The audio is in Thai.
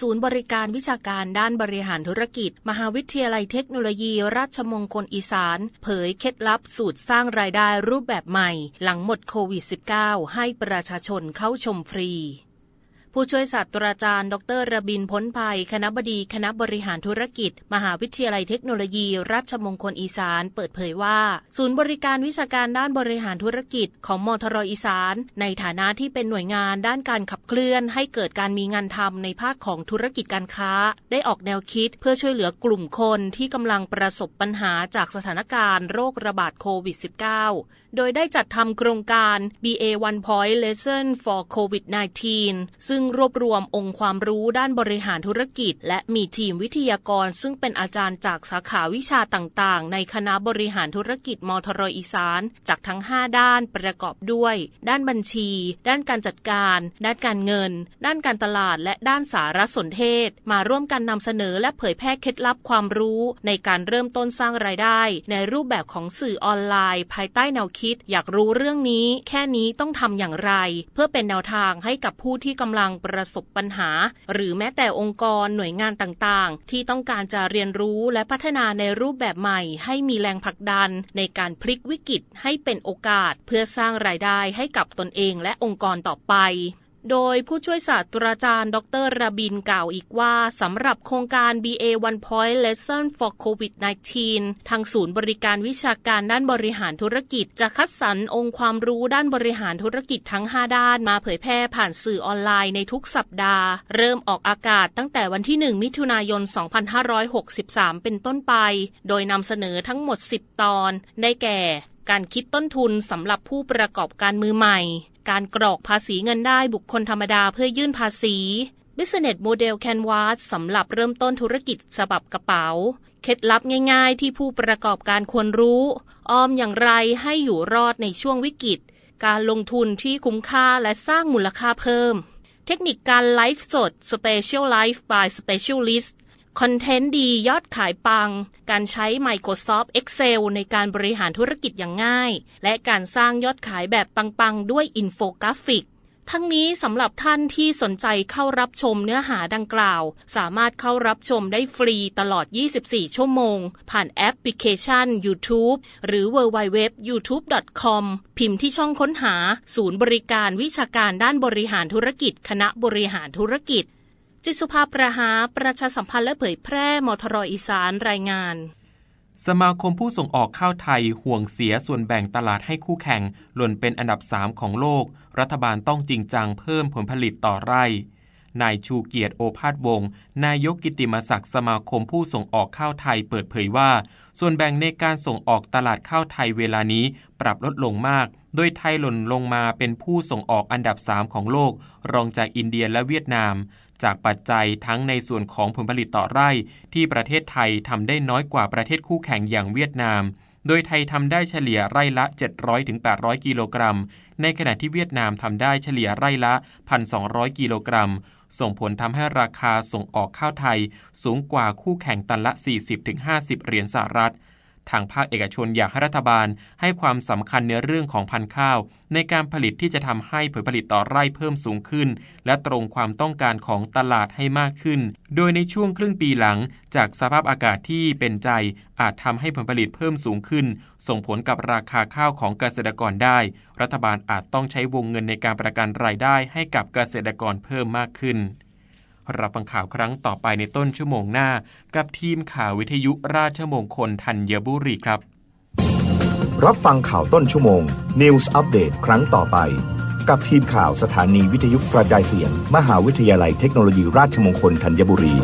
ศูนย์บริการวิชาการด้านบริหารธุรกิจ มหาวิทยาลัยเทคโนโลยี ราชมงคลอีสาน เผยเคล็ดลับสูตรสร้างรายได้รูปแบบใหม่ หลังหมดโควิด -19 ให้ประชาชนเข้าชมฟรี ผู้ช่วยศาสตราจารย์ ดรระบินพ้นภัย คณะบดีคณะบริหารธุรกิจ มหาวิทยาลัยเทคโนโลยี ราชมงคลอีสาน เปิดเผยว่า ศูนย์บริการวิชาการด้านบริหารธุรกิจของมทรอีสาน ในฐานะที่เป็นหน่วยงานด้านการขับเคลื่อน ให้เกิดการมีงานทำในภาคของธุรกิจการค้า ได้ออกแนวคิดเพื่อช่วยเหลือกลุ่มคนที่กำลังประสบปัญหาจากสถานการณ์โรคระบาดโควิด -19 โดยได้จัดทำโครงการ BA One Point Lesson for COVID-19 ซึ่งรวบรวมองค์ความรู้ด้านบริหารธุรกิจ และมีทีมวิทยากร ซึ่งเป็นอาจารย์จากสาขาวิชาต่างๆ ในคณะบริหารธุรกิจมทรอีสานจากทั้ง 5 ด้านประกอบด้วย ด้านบัญชี ด้านการจัดการ ด้านการเงิน ด้านการตลาด และด้านสารสนเทศ มาร่วมกันนำเสนอและเผยแพร่เคล็ดลับความรู้ ในการเริ่มต้นสร้างรายได้ ในรูปแบบของสื่อออนไลน์ ภายใต้แนวคิดอยากรู้เรื่องนี้ แค่นี้ต้องทำอย่างไร เพื่อเป็นแนวทางให้กับผู้ที่กำลังประสบปัญหา หรือแม้แต่องค์กรหน่วยงานต่างๆ ที่ต้องการจะเรียนรู้และพัฒนาในรูปแบบใหม่ ให้มีแรงผลักดัน ในการพลิกวิกฤตให้เป็นโอกาส เพื่อสร้างรายได้ให้กับตนเองและองค์กรต่อไป โดยผู้ช่วยศาสตราจารย์ ดรระบินกล่าวอีกว่าสำหรับโครงการ BA One Point Lesson for COVID-19 ทางศูนย์บริการวิชาการด้านบริหารธุรกิจ จะคัดสรรองค์ความรู้ด้านบริหารธุรกิจทั้ง 5 ด้านมาเผยแพร่ผ่านสื่อออนไลน์ในทุกสัปดาห์ เริ่มออกอากาศตั้งแต่วันที่ 1 มิถุนายน 2563 เป็นต้นไป โดยนำเสนอทั้งหมด 10 ตอน ได้แก่ การคิดต้นทุนสำหรับผู้ประกอบการมือใหม่ การกรอกภาษีเงินได้บุคคลธรรมดาเพื่อยื่นภาษี Business Model Canvas สำหรับเริ่มต้นธุรกิจฉบับกระเป๋า เคล็ดลับง่ายๆ ที่ผู้ประกอบการควรรู้ ออมอย่างไรให้อยู่รอดในช่วงวิกฤต การลงทุนที่คุ้มค่าและสร้างมูลค่าเพิ่ม เทคนิคการไลฟ์สด Special Life by Specialist คอนเทนต์ดียอดขายปัง การใช้ Microsoft Excel ในการบริหารธุรกิจอย่างง่าย และการสร้างยอดขายแบบปัง ๆ ด้วยอินโฟกราฟิก ทั้งนี้สำหรับท่านที่สนใจเข้ารับชมเนื้อหาดังกล่าว สามารถเข้ารับชมได้ฟรีตลอด 24 ชั่วโมง ผ่านแอปพลิเคชัน YouTube หรือ www.youtube.com พิมพ์ที่ช่องค้นหา ศูนย์บริการวิชาการด้านบริหารธุรกิจ คณะบริหารธุรกิจ จิตสุภาประหาประชาสัมพันธ์และเผยแพร่มทรอีสานรายงาน สมาคมผู้ส่งออกข้าวไทยห่วงเสียส่วนแบ่งตลาดให้คู่แข่ง หล่นเป็นอันดับ 3 ของโลก รัฐบาลต้องจริงจังเพิ่มผลผลิตต่อไร่นายชูเกียรติโอภาสวงศ์นายกกิติมศักดิ์สมาคมผู้ส่งออกข้าวไทยเปิดเผยว่า ส่วนแบ่งในการส่งออกตลาดข้าวไทยเวลานี้ปรับลดลงมาก โดยไทยหล่นลงมาเป็นผู้ส่งออกอันดับ 3 ของโลก รองจากอินเดียและเวียดนาม จากปัจจัยทั้งในส่วนของผลผลิตต่อไร่ ที่ประเทศไทยทำได้น้อยกว่าประเทศคู่แข่งอย่างเวียดนาม โดยไทยทำได้เฉลี่ยไร่ละ 700-800 กิโลกรัม ในขณะที่เวียดนามทำได้เฉลี่ยไร่ละ 1,200 กิโลกรัม ส่งผลทำให้ราคาส่งออกข้าวไทย สูงกว่าคู่แข่งตันละ 40-50 เหรียญสหรัฐ ทางภาคเอกชนอยากให้รัฐบาลให้ความสำคัญในเรื่องของพันธุ์ข้าว ในการผลิตที่จะทำให้ผลผลิตต่อไร่เพิ่มสูงขึ้น และตรงความต้องการของตลาดให้มากขึ้น โดยในช่วงครึ่งปีหลัง จากสภาพอากาศที่เป็นใจ อาจทำให้ผลผลิตเพิ่มสูงขึ้น ส่งผลกับราคาข้าวของเกษตรกรได้ รัฐบาลอาจต้องใช้วงเงินในการประกันรายได้ให้กับเกษตรกรเพิ่มมากขึ้น รับฟังข่าวครั้งต่อไปในต้นชั่วโมงหน้า กับทีมข่าววิทยุราชมงคลธัญบุรีครับ รับฟังข่าวต้นชั่วโมง News Update ครั้งต่อไป กับทีมข่าวสถานีวิทยุกระจายเสียง มหาวิทยาลัยเทคโนโลยีราชมงคลธัญบุรี